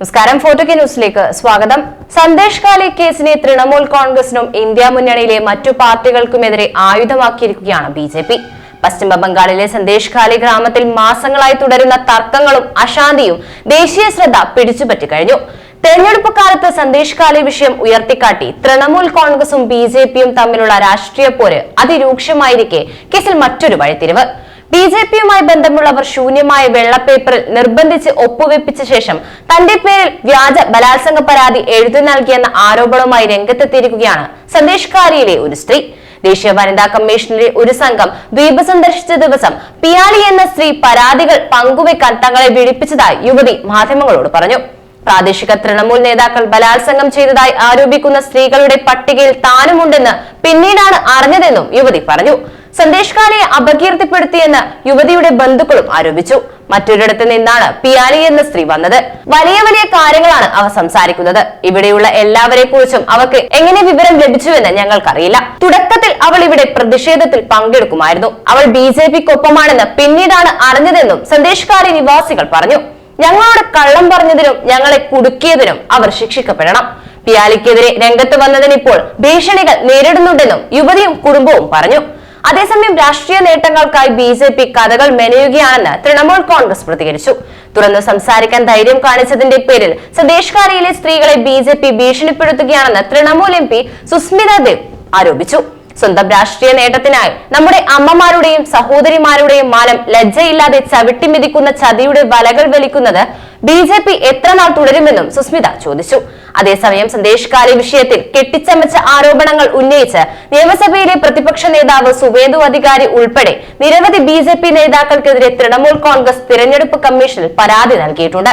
നമസ്കാരം. Photo K ന്യൂസിലേക്ക് സ്വാഗതം. സന്ദേശ് കാലി കേസിനെ തൃണമൂൽ കോൺഗ്രസിനും ഇന്ത്യ മുന്നണിയിലെ മറ്റു പാർട്ടികൾക്കുമെതിരെ ആയുധമാക്കിയിരിക്കുകയാണ് ബി ജെ പി. പശ്ചിമ ബംഗാളിലെ സന്ദേശ് ഖാലി ഗ്രാമത്തിൽ മാസങ്ങളായി തുടരുന്ന തർക്കങ്ങളും അശാന്തിയും ദേശീയ ശ്രദ്ധ പിടിച്ചുപറ്റി കഴിഞ്ഞു. തെരഞ്ഞെടുപ്പ് കാലത്ത് സന്ദേശ് കാലി വിഷയം ഉയർത്തിക്കാട്ടി തൃണമൂൽ കോൺഗ്രസും ബി ജെ പിയും തമ്മിലുള്ള രാഷ്ട്രീയ പോര് അതിരൂക്ഷമായിരിക്കെ. കേസിൽ മറ്റൊരു വഴിത്തിരിവ്. ബി ജെ പിയുമായി ബന്ധമുള്ളവർ ശൂന്യമായ വെള്ളപ്പേപ്പറിൽ നിർബന്ധിച്ച് ഒപ്പുവെപ്പിച്ച ശേഷം തന്റെ പേരിൽ വ്യാജ ബലാത്സംഗ പരാതി എഴുതി നൽകിയെന്ന ആരോപണവുമായി രംഗത്തെത്തിയിരിക്കുകയാണ് സന്ദേശ് കാരിയിലെ ഒരു സ്ത്രീ. ദേശീയ വനിതാ കമ്മീഷനിലെ ഒരു സംഘം ദ്വീപ് സന്ദർശിച്ച ദിവസം പിയാലി എന്ന സ്ത്രീ പരാതികൾ പങ്കുവെക്കാൻ തങ്ങളെ വിളിപ്പിച്ചതായി യുവതി മാധ്യമങ്ങളോട് പറഞ്ഞു. പ്രാദേശിക തൃണമൂൽ നേതാക്കൾ ബലാത്സംഗം ചെയ്തതായി ആരോപിക്കുന്ന സ്ത്രീകളുടെ പട്ടികയിൽ താനുമുണ്ടെന്ന് പിന്നീടാണ് അറിഞ്ഞതെന്നും യുവതി പറഞ്ഞു. സന്ദേശ് ഖാനെ അപകീർത്തിപ്പെടുത്തിയെന്ന് യുവതിയുടെ ബന്ധുക്കളും ആരോപിച്ചു. മറ്റൊരിടത്ത് നിന്നാണ് പിയാലി എന്ന സ്ത്രീ വന്നത്. വലിയ വലിയ കാര്യങ്ങളാണ് അവ സംസാരിക്കുന്നത്. ഇവിടെയുള്ള എല്ലാവരെ കുറിച്ചും അവർക്ക് എങ്ങനെ വിവരം ലഭിച്ചുവെന്ന് ഞങ്ങൾക്കറിയില്ല. തുടക്കത്തിൽ അവൾ ഇവിടെ പ്രതിഷേധത്തിൽ പങ്കെടുക്കുമായിരുന്നു. അവൾ ബി ജെ പിക്കൊപ്പമാണെന്ന് പിന്നീടാണ് അറിഞ്ഞതെന്നും സന്ദേശകാരി നിവാസികൾ പറഞ്ഞു. ഞങ്ങളോട് കള്ളം പറഞ്ഞതിനും ഞങ്ങളെ കുടുക്കിയതിനും അവർ ശിക്ഷിക്കപ്പെടണം. പിയാലിക്കെതിരെ രംഗത്ത് വന്നതിനിപ്പോൾ ഭീഷണികൾ നേരിടുന്നുണ്ടെന്നും യുവതിയും കുടുംബവും പറഞ്ഞു. അതേസമയം രാഷ്ട്രീയ നേട്ടങ്ങൾക്കായി ബി ജെ പി കഥകൾ മെനയുകയാണെന്ന് തൃണമൂൽ കോൺഗ്രസ് പ്രതികരിച്ചു. തുറന്നു സംസാരിക്കാൻ ധൈര്യം കാണിച്ചതിന്റെ പേരിൽ സന്ദേശകാരിയിലെ സ്ത്രീകളെ ബി ജെ പി ഭീഷണിപ്പെടുത്തുകയാണെന്ന് തൃണമൂൽ എം പി സുസ്മിത ദേവ് ആരോപിച്ചു. സ്വന്തം രാഷ്ട്രീയ നേട്ടത്തിനായി നമ്മുടെ അമ്മമാരുടെയും സഹോദരിമാരുടെയും മാനം ലജ്ജയില്ലാതെ ചവിട്ടി മെതിക്കുന്ന ചതിയുടെ വലകൾ വലിക്കുന്നത് ബി ജെ പി എത്ര നാൾ തുടരുമെന്നും സുസ്മിത ചോദിച്ചു. അതേസമയം സന്ദേശകാല വിഷയത്തിൽ കെട്ടിച്ചമച്ച ആരോപണങ്ങൾ ഉന്നയിച്ച് നിയമസഭയിലെ പ്രതിപക്ഷ നേതാവ് സുവേന്ദു അധികാരി ഉൾപ്പെടെ നിരവധി ബി ജെ പി നേതാക്കൾക്കെതിരെ തൃണമൂൽ കോൺഗ്രസ് തിരഞ്ഞെടുപ്പ് കമ്മീഷനിൽ പരാതി നൽകിയിട്ടുണ്ട്.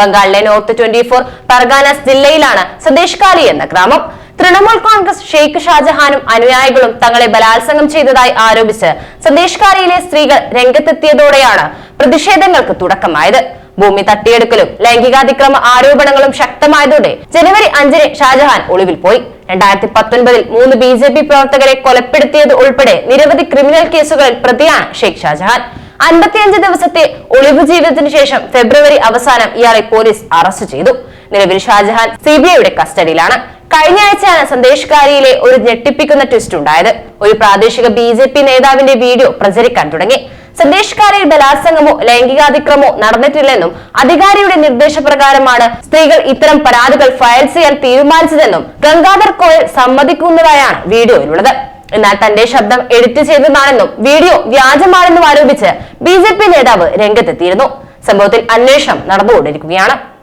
ബംഗാളിലെ നോർത്ത് ട്വന്റി ഫോർ പർഗാനസ് ജില്ലയിലാണ് സന്ദേശകാലി എന്ന ഗ്രാമം. തൃണമൂൽ കോൺഗ്രസ് ഷെയ്ഖ് ഷാജഹാനും അനുയായികളും തങ്ങളെ ബലാത്സംഗം ചെയ്തതായി ആരോപിച്ച് സന്ദേശ് കാരിയിലെ സ്ത്രീകൾ രംഗത്തെത്തിയതോടെയാണ് പ്രതിഷേധങ്ങൾക്ക് തുടക്കമായത്. ഭൂമി തട്ടിയെടുക്കലും ലൈംഗികാതിക്രമ ആരോപണങ്ങളും ശക്തമായതോടെ ജനുവരി അഞ്ചിന് ഷാജഹാൻ ഒളിവിൽ പോയി. രണ്ടായിരത്തി പത്തൊൻപതിൽ മൂന്ന് ബി ജെ പി പ്രവർത്തകരെ കൊലപ്പെടുത്തിയത് ഉൾപ്പെടെ നിരവധി ക്രിമിനൽ കേസുകളിൽ പ്രതിയാണ് ഷെയ്ഖ് ഷാജഹാൻ. അൻപത്തിയഞ്ച് ദിവസത്തെ ഒളിവ് ജീവിതത്തിന് ശേഷം ഫെബ്രുവരി അവസാനം ഇയാളെ പോലീസ് അറസ്റ്റ് ചെയ്തു. നിലവിൽ ഷാജഹാൻ സിബിഐയുടെ കസ്റ്റഡിയിലാണ്. കഴിഞ്ഞ ആഴ്ചയാണ് സന്ദേശകാരിയിലെ ഒരു ഞെട്ടിപ്പിക്കുന്ന ട്വിസ്റ്റ് ഉണ്ടായത്. ഒരു പ്രാദേശിക ബി ജെ പി നേതാവിന്റെ വീഡിയോ പ്രചരിക്കാൻ തുടങ്ങി. സന്ദേശകാരിയിൽ ബലാത്സംഗമോ ലൈംഗികാതിക്രമോ നടന്നിട്ടില്ലെന്നും അധികാരിയുടെ നിർദ്ദേശപ്രകാരമാണ് സ്ത്രീകൾ ഇത്തരം പരാതികൾ ഫയൽ ചെയ്യാൻ തീരുമാനിച്ചതെന്നും ഗംഗാധർ കോയൽ സമ്മതിക്കുന്നതായാണ് വീഡിയോയിലുള്ളത്. എന്നാൽ തന്റെ ശബ്ദം എഡിറ്റ് ചെയ്തതാണെന്നും വീഡിയോ വ്യാജമാണെന്നും ആരോപിച്ച് ബി നേതാവ് രംഗത്തെത്തിയിരുന്നു. സംഭവത്തിൽ അന്വേഷണം നടന്നുകൊണ്ടിരിക്കുകയാണ്.